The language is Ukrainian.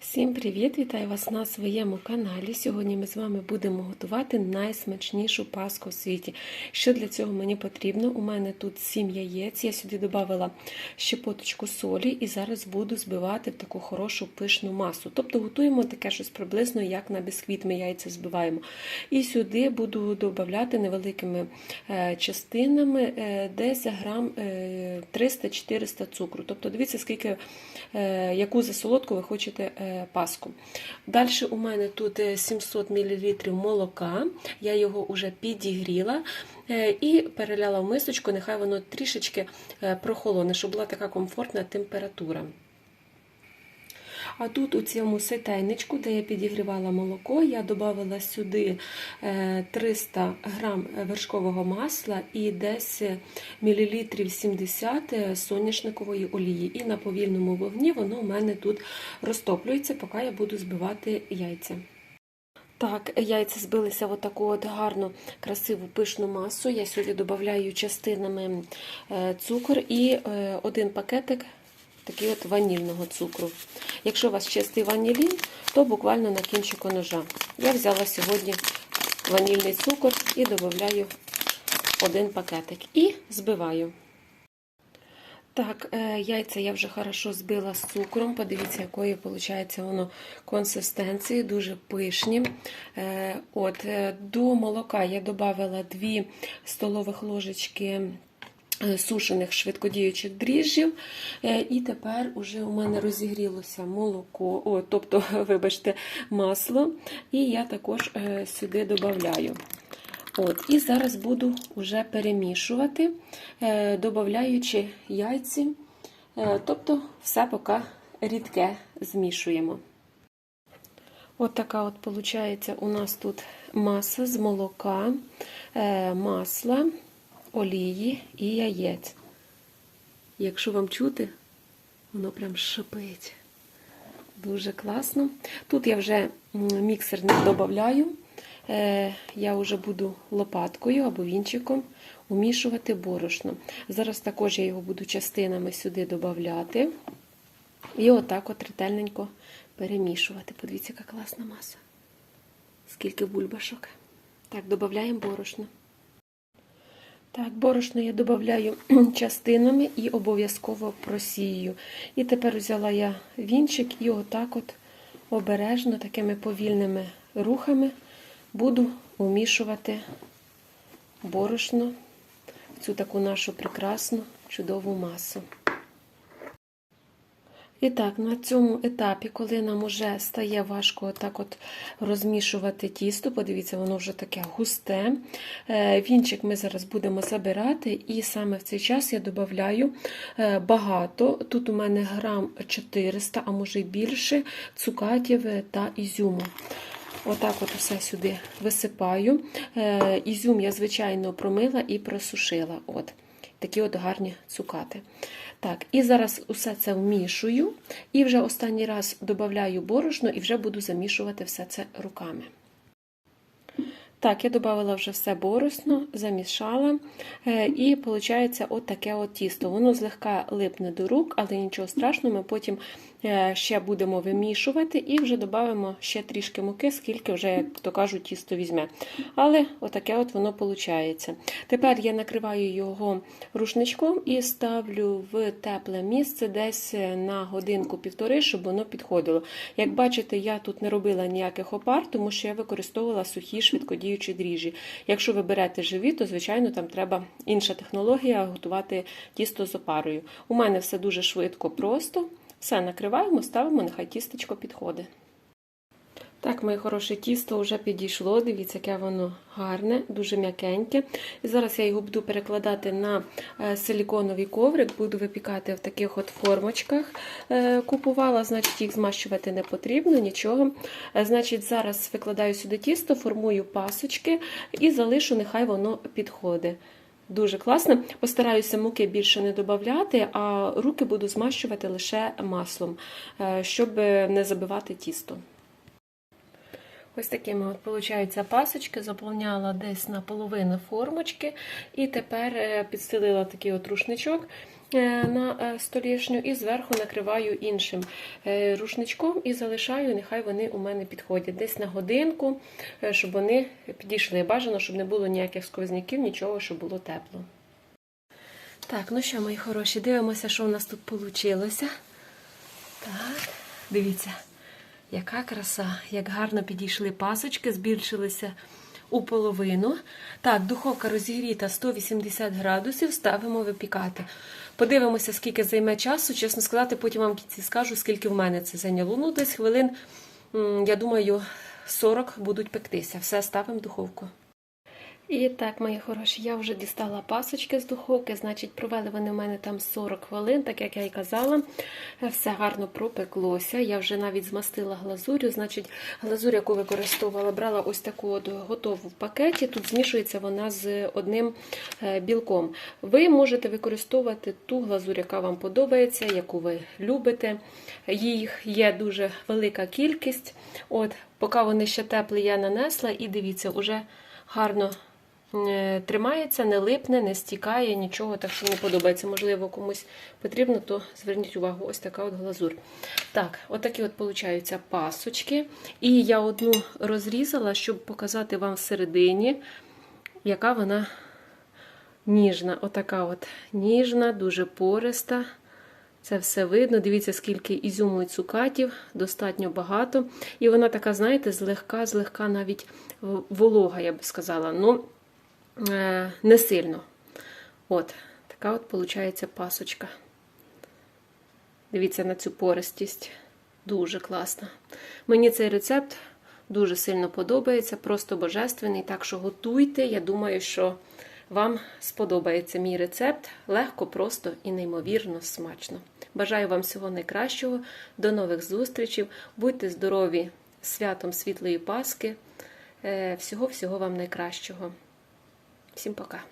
Всім привіт! Вітаю вас на своєму каналі. Сьогодні ми з вами будемо готувати найсмачнішу паску в світі. Що для цього мені потрібно? У мене тут 7 яєць. Я сюди додала щепоточку солі і зараз буду збивати в таку хорошу пишну масу. Тобто готуємо таке щось приблизно, як на бісквіт ми яйця збиваємо. І сюди буду додати невеликими е, частинами е, десь грам е, 300-400 цукру. Тобто, дивіться, скільки е, яку за солодку ви хочете е, паску. Далі у мене тут е, 700 мл молока, я його вже підігріла е, і переляла в мисочку, нехай воно трішечки е, прохолоне, щоб була така комфортна температура. А тут у цьому сетейничку, де я підігрівала молоко, я додала сюди 300 грам вершкового масла і десь мілілітрів 70 соняшникової олії. І на повільному вогні воно у мене тут розтоплюється, поки я буду збивати яйця. Так, яйця збилися в таку от гарну, красиву пишну масу. Я сюди додаю частинами цукор і один пакетик такий от ванільного цукру. Якщо у вас чистий ванілін, то буквально на кінчику ножа. Я взяла сьогодні ванільний цукор і додаю один пакетик. І збиваю. Так, яйця я вже хорошо збила з цукром. Подивіться, якої виходить воно консистенції, дуже пишні. От, До молока я додала 2 столових ложечки сушених швидкодіючих дріжджів. І тепер уже у мене розігрілося молоко, о, тобто, вибачте, масло. І я також сюди додаю. От, І зараз буду вже перемішувати, додаючи яйці, тобто все поки рідке змішуємо. От така от виходить у нас тут маса з молока, масла, олії і яєць. Якщо вам чути, воно прям шипить. Дуже класно. Тут я вже міксер не додаю. Я вже буду лопаткою або вінчиком умішувати борошно. Зараз також я його буду частинами сюди додати. І отак от ретельненько перемішувати. Подивіться, яка класна маса. Скільки бульбашок. Так, додаємо борошно. Так, борошно я додаю частинами і обов'язково просію. І тепер взяла я вінчик і отак от обережно, такими повільними рухами буду умішувати борошно в цю таку нашу прекрасну чудову масу. І так, на цьому етапі, коли нам вже стає важко так от розмішувати тісто, подивіться, воно вже таке густе. Вінчик ми зараз будемо забирати, і саме в цей час я додаю багато. Тут у мене грам 400, а може й більше, цукатів та ізюму. Отак от усе сюди висипаю. Ізюм я, звичайно, промила і просушила. От, Такі от гарні цукати. Так, І зараз усе це вмішую, і вже останній раз додаю борошно і вже буду замішувати все це руками. Так, я додала вже все борошно, замішала, і виходить от таке от тісто. Воно злегка липне до рук, але нічого страшного, ми потім ще будемо вимішувати і вже додамо ще трішки муки, скільки вже, як то кажуть, тісто візьме. Але отаке от воно виходить. Тепер я накриваю його рушничком і ставлю в тепле місце десь на годинку-півтори, щоб воно підходило. Як бачите, я тут не робила ніяких опар, тому що я використовувала сухі швидкодіючі дріжджі. Якщо ви берете живі, то, звичайно, там треба інша технологія готувати тісто з опарою. У мене все дуже швидко, просто. Все накриваємо, ставимо, нехай тістечко підходить. Так, моє хороше тісто вже підійшло. Дивіться, яке воно гарне, дуже м'якеньке. І зараз я його буду перекладати на силіконовий коврик, буду випікати в таких от формочках. Купувала, значить, їх змащувати не потрібно, нічого. Значить, зараз викладаю сюди тісто, формую пасочки і залишу, нехай воно підходить. Дуже класно. Постараюся муки більше не додати, а руки буду змащувати лише маслом, щоб не забивати тісто. Ось такими от, виходить, пасочки, заповняла десь наполовину формочки, і тепер підстелила такий от рушничок е, на е, столішню і зверху накриваю іншим е, рушничком і залишаю, нехай вони у мене підходять десь на годинку, е, щоб вони підійшли. Бажано, щоб не було ніяких сквозняків, нічого, щоб було тепло. Так, ну що, мої хороші, дивимося, що у нас тут вийшло. Так, дивіться, яка краса, як гарно підійшли пасочки, збільшилися у половину. Так, духовка розігріта 180 градусів, ставимо випікати. Подивимося, скільки займе часу. Чесно сказати, потім вам в кінці скажу, скільки в мене це зайняло. Ну, десь хвилин, я думаю, 40 будуть пектися. Все, ставимо духовку. І так, мої хороші, я вже дістала пасочки з духовки, значить, провели вони в мене там 40 хвилин, так як я і казала. Все гарно пропеклося. Я вже навіть змастила глазурю. Значить, глазурь, яку використовувала, брала ось таку от готову в пакеті. Тут змішується вона з одним е, білком. Ви можете використовувати ту глазурь, яка вам подобається, яку ви любите. Їх є дуже велика кількість. От, Поки вони ще теплі, я нанесла, і дивіться, уже гарно е, тримається, не липне, не стікає, нічого, так що мені подобається. Можливо, комусь потрібно, то зверніть увагу, ось така от глазур. Так, отакі от получаються пасочки. І я одну розрізала, щоб показати вам всередині, яка вона ніжна. Отака от ніжна, дуже пориста. Це все видно. Дивіться, скільки ізюму і цукатів, достатньо багато. І вона така, знаєте, злегка, злегка навіть волога, я би сказала. Ну, е, не сильно. От, така от виходить пасочка. Дивіться на цю пористість. Дуже класно. Мені цей рецепт дуже сильно подобається, просто божественний. Так що готуйте. Я думаю, що вам сподобається мій рецепт. Легко, просто і неймовірно смачно. Бажаю вам всього найкращого. До нових зустрічей. Будьте здорові святом світлої Паски. Всього-всього вам найкращого. Всім пока!